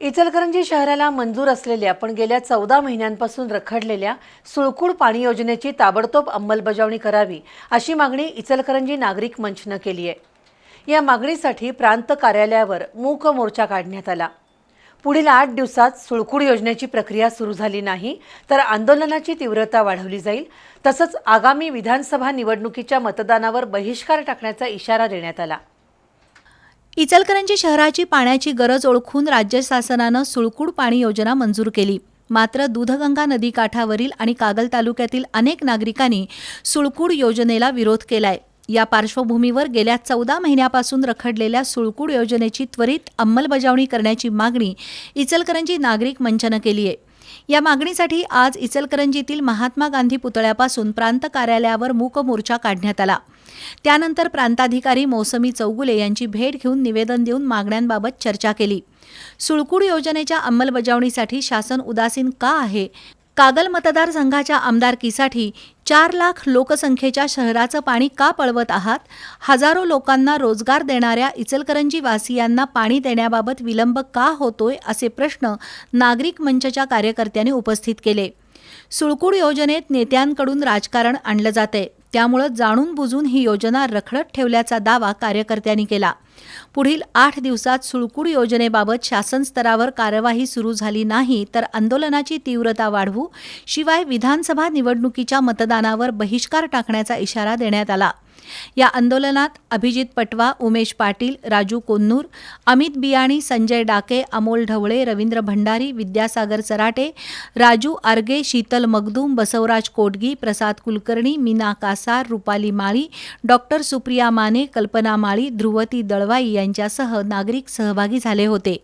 इचलकरंजी शहराला मंजूर असलेल्या पण गेल्या चौदा महिन्यांपासून रखडलेल्या सुळकुड पाणी योजनेची ताबडतोब अंमलबजावणी करावी अशी मागणी इचलकरंजी नागरिक मंचनं केली आहे. या मागणीसाठी प्रांत कार्यालयावर मूक मोर्चा काढण्यात आला. पुढील आठ दिवसात सुळकुड योजनेची प्रक्रिया सुरू झाली नाही तर आंदोलनाची तीव्रता वाढवली जाईल. तसंच आगामी विधानसभा निवडणुकीच्या मतदानावर बहिष्कार टाकण्याचा इशारा देण्यात आला. इचलकरंजी शहराची पाण्याची गरज ओळखून राज्य शासनानं सुळकूड पाणी योजना मंजूर केली. मात्र दूधगंगा नदी काठावरील आणि कागल तालुक्यातील अनेक नागरिकांनी सुळकूड योजनेला विरोध केलाय. या पार्श्वभूमीवर गेल्या चौदा महिन्यापासून रखडलेल्या सुळकूड योजनेची त्वरित अंमलबजावणी करण्याची मागणी इचलकरंजी नागरिक मंचनं केली आहे. या मागणीसाठी आज इचलकरंजीतील महात्मा गांधी पुतळ्यापासून प्रांत कार्यालयावर मूक मोर्चा काढण्यात आला. त्यानंतर प्रांताधिकारी मौसमी चौगुले यांची भेट घेऊन निवेदन देऊन मागण्यांबाबत चर्चा केली. सुळकूड योजनेच्या अंमलबजावणीसाठी शासन उदासीन का आहे? कागल मतदारसंघाच्या आमदारकीसाठी चार लाख लोकसंख्येच्या शहराचं पाणी का पळवत आहात? हजारो लोकांना रोजगार देणाऱ्या इचलकरंजी वासियांना पाणी देण्याबाबत विलंब का होतोय असे प्रश्न नागरिक मंचच्या कार्यकर्त्यांनी उपस्थित केले. सुळकूड योजनेत नेत्यांकडून राजकारण आणलं जातंय. त्यामुळं जाणून बुजून ही योजना रखडत ठेवल्याचा दावा कार्यकर्त्यांनी केला. पुढील आठ दिवसात सुळकूड योजनेबाबत शासन स्तरावर कार्यवाही सुरू झाली नाही तर आंदोलनाची तीव्रता वाढवू शिवाय विधानसभा निवडणुकीच्या मतदानावर बहिष्कार टाकण्याचा इशारा देण्यात आला. या आंदोलनात अभिजित पटवा उमेश पाटील राजू कोन्नूर अमित बियाणी संजय डाके अमोल ढवळे रवींद्र भंडारी विद्यासागर सराटे राजू आर्गे शीतल मगदूम बसवराज कोटगी प्रसाद कुलकर्णी मीना कासार रुपाली माळी डॉक्टर सुप्रिया माने कल्पना माळी ध्रुवती गवाई यांच्यासह नागरिक सहभागी झाले होते.